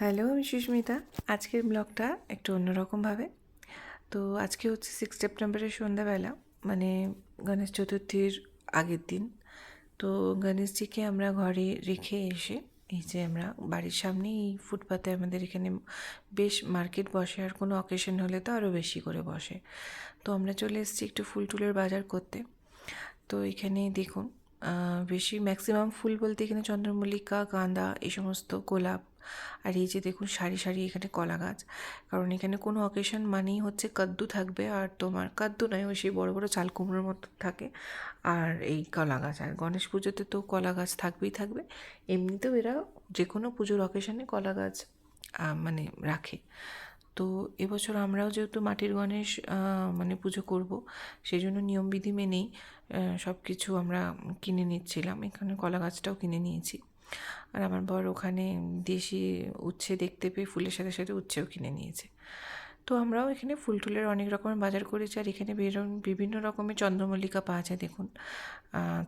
Hello আমি সুস্মিতা আজকের ব্লগটা একটু অন্যরকমভাবে। তো আজকে হচ্ছে সিক্স সেপ্টেম্বরের সন্ধ্যাবেলা মানে গণেশ চতুর্থীর আগের দিন। তো গণেশজিকে আমরা ঘরে রেখে এসে, এই যে আমরা বাড়ির সামনেই এই ফুটপাতে আমাদের এখানে বেশ মার্কেট বসে, আর কোনো অকেশন হলে তো আরও বেশি করে বসে। তো আমরা চলে এসেছি একটু ফুল টুলের বাজার করতে। তো এখানে দেখুন বেশি ম্যাক্সিমাম ফুল বলতে এখানে চন্দ্রমল্লিকা, গাঁদা, এই সমস্ত গোলাপ। আর এই যে দেখুন, সারি সারি এখানে কলা গাছ। কারণ এখানে কোনো অকেশন মানেই হচ্ছে কাদ্দু থাকবে। আর তোমার কাদ্দু নয়, ওই সেই বড় বড় চাল কুমড়োর মতো থাকে। আর এই কলা গাছ, আর গণেশ পুজোতে তো কলা গাছ থাকবেই থাকবে। এমনিতেও এরা যে কোনো পুজোর অকেশনে কলা গাছ মানে রাখে। তো এবছর আমরাও যেহেতু মাটির গণেশ মানে পুজো করব সেই জন্য নিয়মবিধি মেনেই সব কিছু আমরা কিনে নিচ্ছিলাম। এখানে কলা গাছটাও কিনে নিয়েছি। আর আমার বর ওখানে দেশি উচ্ছে দেখতে পেয়ে ফুলের সাথে সাথে উচ্ছেও কিনে নিয়েছে। তো আমরাও এখানে ফুল টুলের অনেক রকমের বাজার করেছি, আর এখানে বেরোন, বিভিন্ন রকমের চন্দ্রমল্লিকা পাওয়া যায় দেখুন।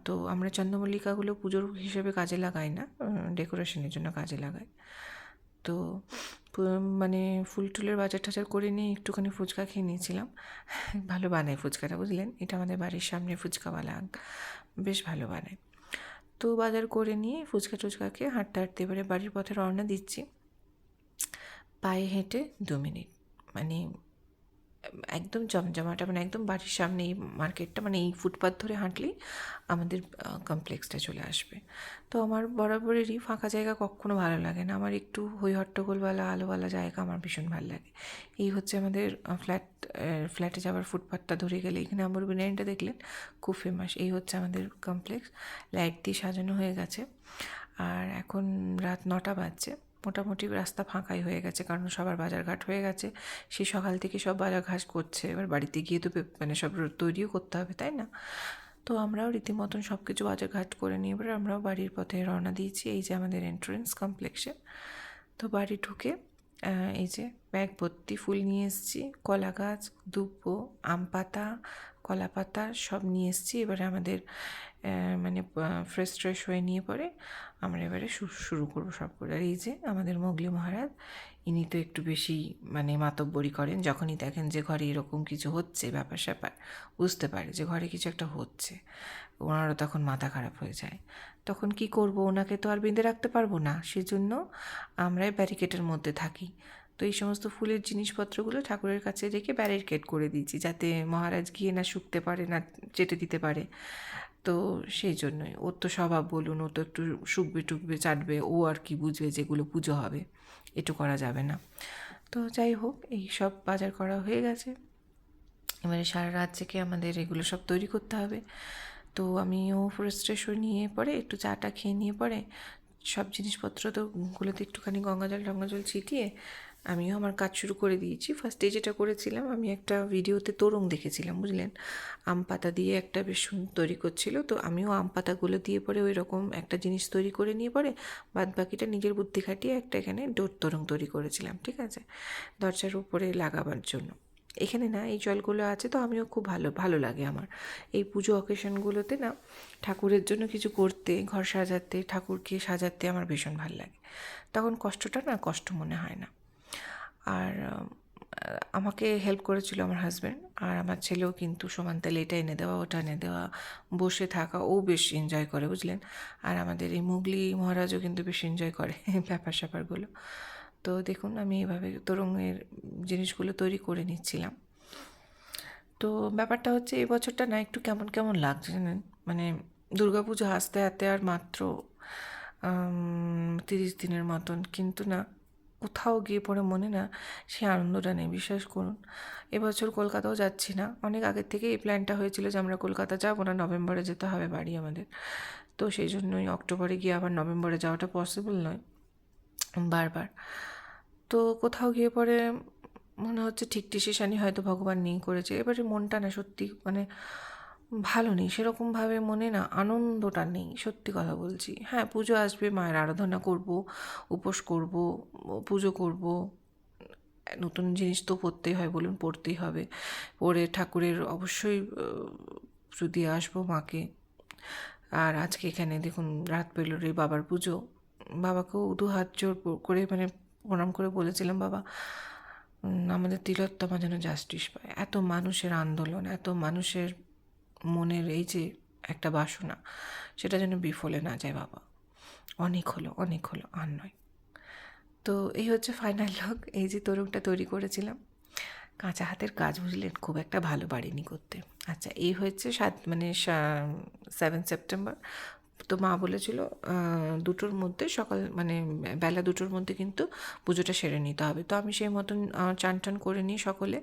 তো আমরা চন্দ্রমল্লিকাগুলো পুজোর হিসেবে কাজে লাগাই না ডেকোরেশনের জন্য কাজে লাগাই। তো মানে ফুল টুলের বাজার টাজার করে নিয়ে একটুখানি ফুচকা খেয়ে নিয়েছিলাম। ভালো বানায় ফুচকাটা, বুঝলেন? এটা আমাদের বাড়ির সামনে ফুচকাওয়ালা বেশ ভালো বানায়। তো বাজার করে নিয়ে ফুচকা টুচকা খেয়ে হাঁটতে হাঁটতে এবারে বাড়ির পথে রওনা দিচ্ছি। পায়ে হেঁটে দু মিনিট। মানে একদম জমজমাটা মানে একদম বাড়ির সামনে এই মার্কেটটা মানে এই ফুটপাথ ধরে হাঁটলেই আমাদের কমপ্লেক্সটা চলে আসবে। তো আমার বরাবরেরই ফাঁকা জায়গা কখনো ভালো লাগে না। আমার একটু হই হট্টগোলওয়ালা আলোওয়ালা জায়গা আমার ভীষণ ভালো লাগে। এই হচ্ছে আমাদের ফ্ল্যাট ফ্ল্যাটে যাওয়ার ফুটপাথটা ধরে গেলে। এখানে আমার বিরিয়ানিটা দেখলেন? খুব ফেমাস এই হচ্ছে আমাদের কমপ্লেক্স লাইট দিয়ে সাজানো হয়ে গেছে। আর এখন রাত নটা বাজছে। মোটামুটি রাস্তা ফাঁকাই হয়ে গেছে, কারণ সবার বাজারঘাট হয়ে গেছে। সেই সকাল থেকে সব বাজার বাজারঘাট করছে। এবার বাড়িতে গিয়ে তো মানে সব তৈরিও করতে হবে, তাই না? তো আমরাও রীতিমতন সব কিছু বাজারঘাট করে নিয়ে এবার আমরাও বাড়ির পথে রওনা দিয়েছি, এই যে আমাদের এন্ট্রেন্স কমপ্লেক্সে তো বাড়ি ঢুকে এই যে ব্যাগ ভর্তি ফুল নিয়ে এসেছি কলা গাছ দুব্বো, আম পাতা কলা পাতা সব নিয়ে এসেছি। এবারে আমাদের মানে ফ্রেশ ট্রেশ হয়ে নিয়ে পরে আমরা এবারে শুরু করব সব করে। আর এই যে আমাদের মোগলি মহারাজ, ইনি তো একটু বেশি মানে মাতব্বরি করেন। যখনই দেখেন যে ঘরে এরকম কিছু হচ্ছে, ব্যাপার স্যাপার, বুঝতে পারে যে ঘরে কিছু একটা হচ্ছে। ওনারও তখন মাথা খারাপ হয়ে যায়। তখন কি করব? ওনাকে তো আর বেঁধে রাখতে পারব না। সেজন্য আমরাই ব্যারিকেডের মধ্যে থাকি। তো এই সমস্ত ফুলের জিনিসপত্রগুলো ঠাকুরের কাছে রেখে ব্যারিকেড করে দিয়েছি যাতে মহারাজ গিয়ে না শুকতে পারে, না চেটে দিতে পারে। তো সেই জন্যই। ওর তো স্বভাব বলুন, ও তো একটু শুকবে টুকবে, চাটবে, ও আর কি বুঝবে যেগুলো পুজো হবে। এটু করা যাবে না। তো যাই হোক, এই সব বাজার করা হয়ে গেছে। এবারে সারা রাত থেকে আমাদের এগুলো সব তৈরি করতে হবে। তো আমি আমিও ফ্রেস্ট্রেশন নিয়ে পরে, একটু চাটা খেয়ে নিয়ে পরে, সব জিনিসপত্র তো গুলোতে একটুখানি গঙ্গা জল টঙ্গা জল ছিটিয়ে আমিও আমার কাজ শুরু করে দিয়েছি। ফার্স্টে যেটা করেছিলাম, আমি একটা ভিডিওতে তোরং দেখেছিলাম, বুঝলেন? আম পাতা দিয়ে একটা বেশ তৈরি করছিল। তো আমিও আম পাতাগুলো দিয়ে পরে ওই রকম একটা জিনিস তৈরি করে নিয়ে পরে বাদ বাকিটা নিজের বুদ্ধি খাটিয়ে একটা এখানে ডোর তোরং তৈরি করেছিলাম, ঠিক আছে? দরজার উপরে লাগাবার জন্য। এখানে না, এই জলগুলো আছে তো আমিও খুব ভালো ভালো লাগে আমার। এই পুজো অকেশনগুলোতে না, ঠাকুরের জন্য কিছু করতে, ঘর সাজাতে, ঠাকুরকে সাজাতে আমার ভীষণ ভালো লাগে। তখন কষ্টটা না, কষ্ট মনে হয় না। আর আমাকে হেল্প করেছিল আমার হাজব্যান্ড আর আমার ছেলেও কিন্তু সমান তালে এটা এনে দেওয়া, ওটা এনে দেওয়া, বসে থাকা, ও বেশ এনজয় করে, বুঝলেন? আর আমাদের এই মুগলি মহারাজও কিন্তু বেশ এনজয় করে ব্যাপার স্যাপারগুলো। তো দেখুন, আমি এভাবে তোরঙের জিনিসগুলো তৈরি করে নিচ্ছিলাম। তো ব্যাপারটা হচ্ছে, এই বছরটা না একটু কেমন কেমন লাগছে জানেন? মানে দুর্গাপুজো আসতে আসতে আর মাত্র তিরিশ দিনের মতন, কিন্তু না কোথাও গিয়ে পরে মনে না সে আনন্দটা নেই, বিশ্বাস করুন। এবছর কলকাতাও যাচ্ছি না। অনেক আগের থেকে এই প্ল্যানটা হয়েছিল যে আমরা কলকাতা যাব না, নভেম্বরে যেতে হবে বাড়ি আমাদের। তো সেই জন্যই অক্টোবরে গিয়ে আবার নভেম্বরে যাওয়াটা পসিবল নয়, বারবার। তো কোথাও গিয়ে পরে মনে হচ্ছে ঠিক ডিসিশানই হয়তো ভগবান নেই করেছে। এবারে মনটা না সত্যি মানে ভালো নেই, সেরকমভাবে মনে না, আনন্দটা নেই, সত্যি কথা বলছি। হ্যাঁ পুজো আসবে, মায়ের আরাধনা করব, উপোস করব, পুজো করব। নতুন জিনিস তো পড়তেই হয় বলুন পড়তেই হবে। পড়ে ঠাকুরের অবশ্যই দিয়ে আসব মাকে। আর আজকে এখানে দেখুন, রাত পেল রে বাবার পুজো। বাবাকেও দু হাত জোর করে মানে প্রণাম করে বলেছিলাম, বাবা আমাদের তিলোত্তমা যেন জাস্টিস পায়। এত মানুষের আন্দোলন, এত মানুষের মনের এই যে একটা বাসনা, সেটা যেন বিফলে না যায় বাবা। অনেক হলো অনেক হলো, আর নয়। তো এই হচ্ছে ফাইনাল লক এই যে তরুণটা তৈরি করেছিলাম। কাঁচা হাতের কাজ বুঝলেন, খুব একটা ভালো বাড়িনি করতে। আচ্ছা এই হয়েছে সাত মানে সেভেন সেপ্টেম্বর তো মা বলেছিল দুটোর মধ্যে সকাল মানে বেলা দুটোর মধ্যে কিন্তু পুজোটা সেরে নিতে হবে। তো আমি সেই মতন চান টান করে নিই সকলে।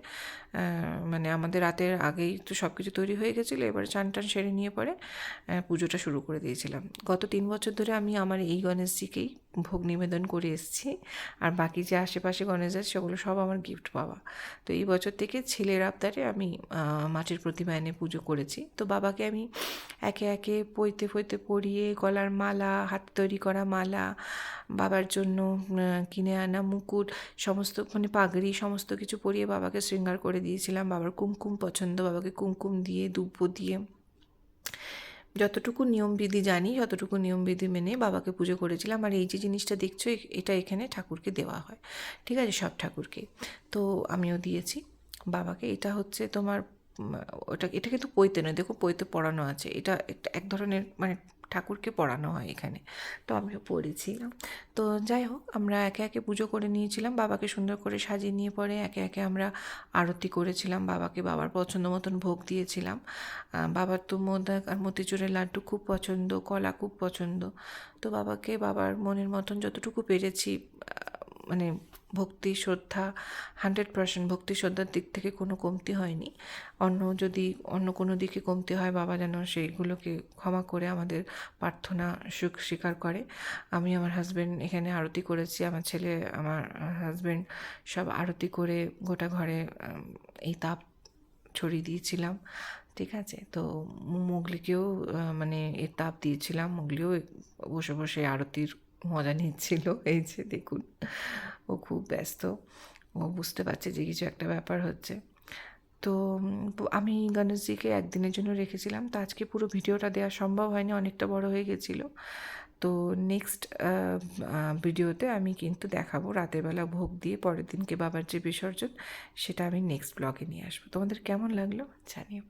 মানে আমাদের রাতের আগেই তো সব কিছু তৈরি হয়ে গেছিল, এবার চান টান সেরে নিয়ে পরে পুজোটা শুরু করে দিয়েছিলাম। গত তিন বছর ধরে আমি আমার এই গণেশজিকেই ভোগ নিবেদন করে এসেছি। আর বাকি যে আশেপাশে গণেশ আছে, সেগুলো সব আমার গিফট পাওয়া তো এই বছর থেকে ছেলের আবদারে আমি মাটির প্রতিমা এনে পুজো করেছি। তো বাবাকে আমি একে একে পইতে ফইতে পরিয়ে, গলার মালা, হাত তৈরি করা মালা, বাবার জন্য কিনে আনা মুকুট, সমস্ত মানে পাগড়ি, সমস্ত কিছু পরিয়ে বাবাকে শৃঙ্গার করে দিয়েছিলাম। বাবার কুমকুম পছন্দ, বাবাকে কুমকুম দিয়ে, দুব্বো দিয়ে। যতটুকু নিয়মবিধি জানি, যতটুকু নিয়মবিধি মেনে বাবাকে পুজো করেছিলাম, আর এই যে জিনিসটা দেখছ এটা এখানে ঠাকুরকে দেওয়া হয়। ঠিক আছে? সব ঠাকুরকে। তো আমিও দিয়েছি বাবাকে। এটা হচ্ছে তোমার ওটা, এটা কিন্তু পৈতে নয়। দেখো, পৈতে পড়ানো আছে। এটা এক ধরনের মানে ঠাকুরকে পড়ানো হয় এখানে। তো আমিও পড়েছিলাম। তো যাই হোক, আমরা একে একে পুজো করে নিয়েছিলাম, বাবাকে সুন্দর করে সাজিয়ে নিয়ে পরে একে একে আমরা আরতি করেছিলাম, বাবাকে বাবার পছন্দ মতন ভোগ দিয়েছিলাম। বাবার তো মোদক আর মতিচুরের লাড্ডু খুব পছন্দ, কলা খুব পছন্দ। তো বাবাকে বাবার মনের মতন যতটুকু পেরেছি মানে ভক্তি শ্রদ্ধা, হান্ড্রেড পার্সেন্ট ভক্তি শ্রদ্ধার দিক থেকে কোনো কমতি হয়নি। অন্য যদি অন্য কোনো দিকে কমতি হয়, বাবা যেন সেইগুলোকে ক্ষমা করে আমাদের প্রার্থনা সুখ স্বীকার করে। আমি আমার হাজব্যান্ড এখানে আরতি করেছি, আমার ছেলে, আমার হাজব্যান্ড সব আরতি করে গোটা ঘরে এই তাপ ছড়িয়ে দিয়েছিলাম, ঠিক আছে? তো মুগলিকেও মানে এর তাপ দিয়েছিলাম, মুগলিও বসে বসে আরতির মজা নিচ্ছিল, এই যে দেখুন। ও খুব ব্যস্ত। ও বুঝতে পারছে যে কিছু একটা ব্যাপার হচ্ছে। তো আমি গণেশজিকে একদিনের জন্য রেখেছিলাম। তো আজকে পুরো ভিডিওটা দেওয়া সম্ভব হয়নি, অনেকটা বড় হয়ে গেছিল। তো নেক্সট ভিডিওতে আমি কিন্তু দেখাবো রাতের বেলা ভোগ দিয়ে পরের দিনকে বাবার যে বিসর্জন, সেটা আমি নেক্সট ব্লগে নিয়ে আসব। তোমাদের কেমন লাগল জানিও।